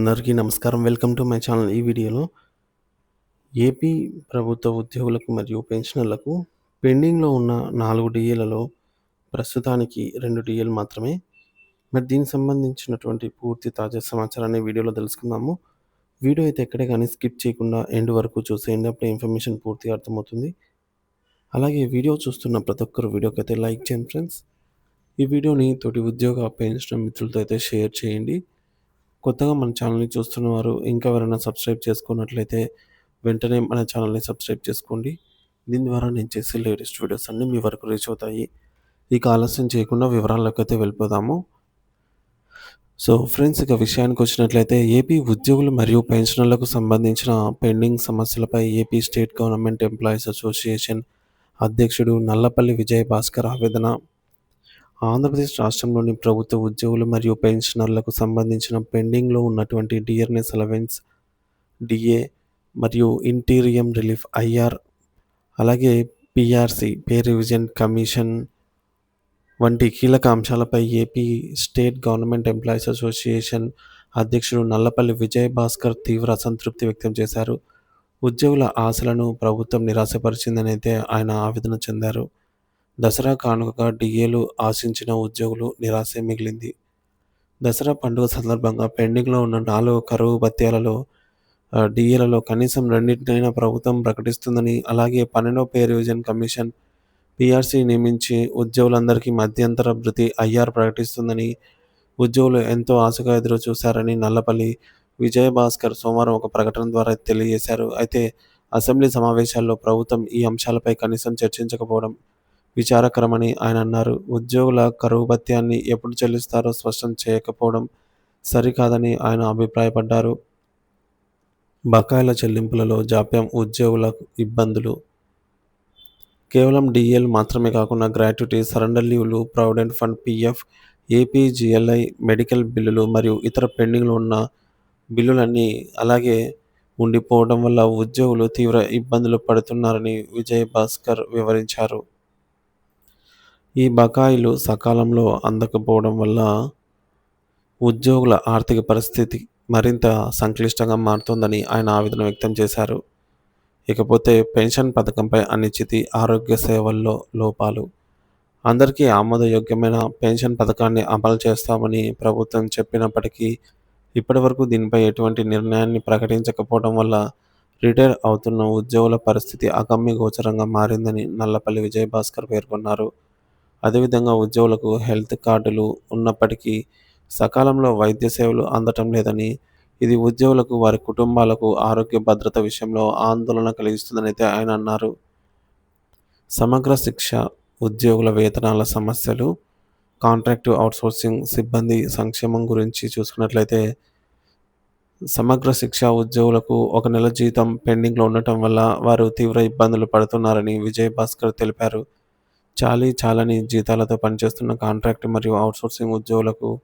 అందరికీ నమస్కారం. Welcome to my channel. ఈ వీడియోలో ఏపీ ప్రభుత్వ ఉద్యోగులకు మరియు పెన్షనర్లకు పెండింగ్లో ఉన్న నాలుగు డిఏలలో ప్రస్తుతానికి రెండు డిఏలు మాత్రమే. మరి దీనికి సంబంధించినటువంటి పూర్తి తాజా సమాచారాన్ని వీడియోలో తెలుసుకుందాము. వీడియో అయితే ఎక్కడే కానీ స్కిప్ చేయకుండా ఎండ్ వరకు చూసేయండి. అప్పుడు ఇన్ఫర్మేషన్ పూర్తిగా అర్థమవుతుంది. అలాగే వీడియో చూస్తున్న ప్రతి ఒక్కరు వీడియోకి అయితే లైక్ చేయండి ఫ్రెండ్స్. ఈ వీడియోని తోటి ఉద్యోగ పెన్షన్ మిత్రులతో అయితే షేర్ చేయండి. కొత్తగా మన ఛానల్ని చూస్తున్న వారు ఇంకా ఎవరైనా సబ్స్క్రైబ్ చేసుకున్నట్లయితే వెంటనే మన ఛానల్ని సబ్స్క్రైబ్ చేసుకోండి. దీని ద్వారా నేను చేసే లేటెస్ట్ వీడియోస్ అన్నీ మీ వరకు రీచ్ అవుతాయి. ఇక ఆలస్యం చేయకుండా వివరాల్లోకి అయితే వెళ్ళిపోదాము. సో ఫ్రెండ్స్ ఇక విషయానికి వచ్చినట్లయితే ఏపీ ఉద్యోగులు మరియు పెన్షనర్లకు సంబంధించిన పెండింగ్ సమస్యలపై AP state government employees association అధ్యక్షుడు నల్లపల్లి విజయ్ భాస్కర్ ఆవేదన ఆంధ్రప్రదేశ్ రాష్ట్రంలోని ప్రభుత్వ ఉద్యోగులు మరియు పెన్షనర్లకు సంబంధించిన పెండింగ్లో ఉన్నటువంటి డియర్నెస్ అలవెన్స్ డిఏ మరియు ఇంటీరియం రిలీఫ్ ఐఆర్ అలాగే పిఆర్సి పే రివిజన్ కమిషన్ వంటి కీలక అంశాలపై AP state government employees association అధ్యక్షుడు నల్లపల్లి విజయ్ భాస్కర్ తీవ్ర అసంతృప్తి వ్యక్తం చేశారు. ఉద్యోగుల ఆశలను ప్రభుత్వం నిరాశపరిచిందని అయితే ఆయన ఆవేదన చెందారు. దసరా కానుకగా డిఏలు ఆశించిన ఉద్యోగులు నిరాశ మిగిలింది. దసరా పండుగ సందర్భంగా పెండింగ్లో ఉన్న నాలుగు కరువు భత్యాలలో డిఏలలో కనీసం రెండింటినైనా ప్రభుత్వం ప్రకటిస్తుందని అలాగే పన్నెండవ పే రివిజన్ కమిషన్ పిఆర్సీ నియమించి ఉద్యోగులందరికీ మధ్యంతర భృతి ఐఆర్ ప్రకటిస్తుందని ఉద్యోగులు ఎంతో ఆశగా ఎదురు చూశారని నల్లపల్లి విజయభాస్కర్ సోమవారం ఒక ప్రకటన ద్వారా తెలియజేశారు. అయితే అసెంబ్లీ సమావేశాల్లో ప్రభుత్వం ఈ అంశాలపై కనీసం చర్చించకపోవడం విచారకరమని ఆయన అన్నారు. ఉద్యోగుల కరువు భత్యాన్ని ఎప్పుడు చెల్లిస్తారో స్పష్టం చేయకపోవడం సరికాదని ఆయన అభిప్రాయపడ్డారు. బకాయిల చెల్లింపులలో జాప్యం ఉద్యోగుల ఇబ్బందులు. కేవలం డిఎల్ మాత్రమే కాకుండా gratuity surrender లీవ్లు provident fund PF APGLI medical బిల్లులు మరియు ఇతర పెండింగ్లో ఉన్న బిల్లులన్నీ అలాగే ఉండిపోవడం వల్ల ఉద్యోగులు తీవ్ర ఇబ్బందులు పడుతున్నారని విజయ్ భాస్కర్ వివరించారు. ఈ బకాయిలు సకాలంలో అందకపోవడం వల్ల ఉద్యోగుల ఆర్థిక పరిస్థితి మరింత సంక్లిష్టంగా మారుతుందని ఆయన ఆవేదన వ్యక్తం చేశారు. ఇకపోతే పెన్షన్ పథకంపై అనిశ్చితి ఆరోగ్య సేవల్లో లోపాలు. అందరికీ ఆమోదయోగ్యమైన పెన్షన్ పథకాన్ని అమలు చేస్తామని ప్రభుత్వం చెప్పినప్పటికీ ఇప్పటివరకు దీనిపై ఎటువంటి నిర్ణయాన్ని ప్రకటించకపోవడం వల్ల రిటైర్ అవుతున్న ఉద్యోగుల పరిస్థితి అగమ్య గోచరంగా మారిందని నల్లపల్లి విజయభాస్కర్ పేర్కొన్నారు. అదేవిధంగా ఉద్యోగులకు హెల్త్ కార్డులు ఉన్నప్పటికీ సకాలంలో వైద్య సేవలు అందటం లేదని ఇది ఉద్యోగులకు వారి కుటుంబాలకు ఆరోగ్య భద్రత విషయంలో ఆందోళన కలిగిస్తుందని అయితే ఆయన అన్నారు. సమగ్ర శిక్ష ఉద్యోగుల వేతనాల సమస్యలు కాంట్రాక్టు అవుట్సోర్సింగ్ సిబ్బంది సంక్షేమం గురించి చూసుకున్నట్లయితే సమగ్ర శిక్ష ఉద్యోగులకు ఒక నెల జీతం పెండింగ్లో ఉండటం వల్ల వారు తీవ్ర ఇబ్బందులు పడుతున్నారని విజయ్ భాస్కర్ తెలిపారు. చాలీ చాలని జీతాలతో పనిచేస్తున్న కాంట్రాక్ట్ మరియు అవుట్సోర్సింగ్ ఉద్యోగులకు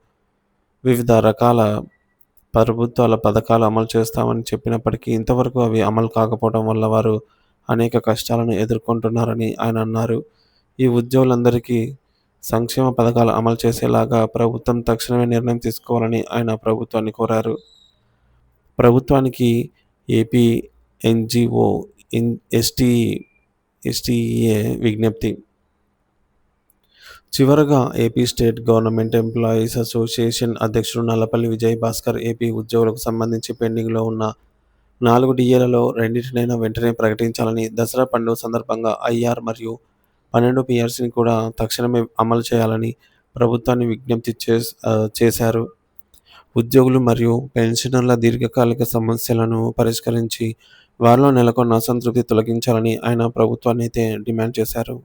వివిధ రకాల ప్రభుత్వాల పథకాలు అమలు చేస్తామని చెప్పినప్పటికీ ఇంతవరకు అవి అమలు కాకపోవడం వల్ల వారు అనేక కష్టాలను ఎదుర్కొంటున్నారని ఆయన అన్నారు. ఈ ఉద్యోగులందరికీ సంక్షేమ పథకాలు అమలు చేసేలాగా ప్రభుత్వం తక్షణమే నిర్ణయం తీసుకోవాలని ఆయన ప్రభుత్వాన్ని కోరారు. ప్రభుత్వానికి AP NGO N ST STA విజ్ఞప్తి. చివరగా AP state government employees association అధ్యక్షుడు నల్లపల్లి విజయ్ భాస్కర్ ఏపీ ఉద్యోగులకు సంబంధించి పెండింగ్లో ఉన్న నాలుగు డిఏలలో రెండింటినైనా వెంటనే ప్రకటించాలని దసరా పండుగ సందర్భంగా ఐఆర్ మరియు పన్నెండు పిఆర్సీని కూడా తక్షణమే అమలు చేయాలని ప్రభుత్వాన్ని విజ్ఞప్తి చేశారు. ఉద్యోగులు మరియు పెన్షనర్ల దీర్ఘకాలిక సమస్యలను పరిష్కరించి వారిలో నెలకొన్న అసంతృప్తి తొలగించాలని ఆయన ప్రభుత్వాన్ని అయితే డిమాండ్ చేశారు.